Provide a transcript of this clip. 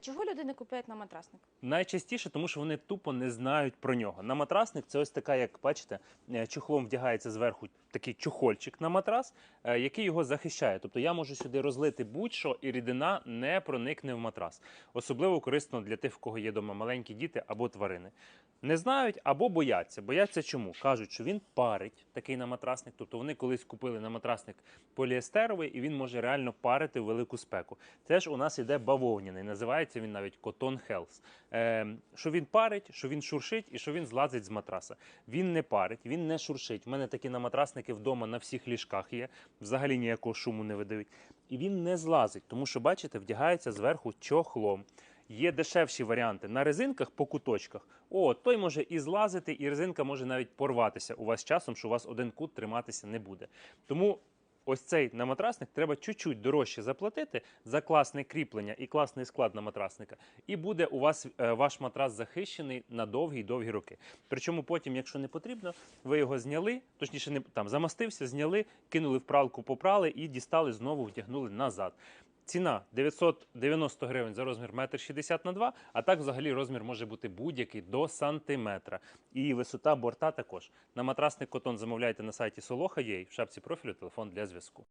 Чого люди не купують на матрасник? Найчастіше, тому що вони тупо не знають про нього. На матрасник це ось така, як бачите, е, чохлом вдягається зверху такий чохольчик на матрас, е, який його захищає. Тобто я можу сюди розлити будь-що, і рідина не проникне в матрас. Особливо корисно для тих, в кого є вдома маленькі діти або тварини. Не знають або бояться. Бояться чому? Кажуть, що він парить такий на матрасник. Тобто вони колись купили на матрасник поліестеровий, і він може реально парити в велику спеку. Теж у нас іде бавовняний, називається він навіть Cotton Health. Е, що він парить, що він шуршить і що він злазить з матраса. Він не парить, він не шуршить. У мене такі наматрасники вдома на всіх ліжках є, взагалі ніякого шуму не видають. І він не злазить, тому що, бачите, вдягається зверху чохлом. Є дешевші варіанти на резинках по куточках. О, той може і злазити, і резинка може навіть порватися у вас часом, що у вас один кут триматися не буде. Тому ось цей на матрасник треба чуть-чуть дорожче заплатити за класне кріплення і класний склад на матрасника. І буде у вас е, ваш матрас захищений на довгі-довгі роки. Причому потім, якщо не потрібно, ви його зняли, точніше, не там замастився, зняли, кинули в пралку, попрали і дістали знову, вдягнули назад. Ціна 990 гривень за розмір 1,60 на 2, а так взагалі розмір може бути будь-який до сантиметра. І висота борта також. На матрасник котон замовляйте на сайті Soloha.ua, в шапці профілю телефон для зв'язку.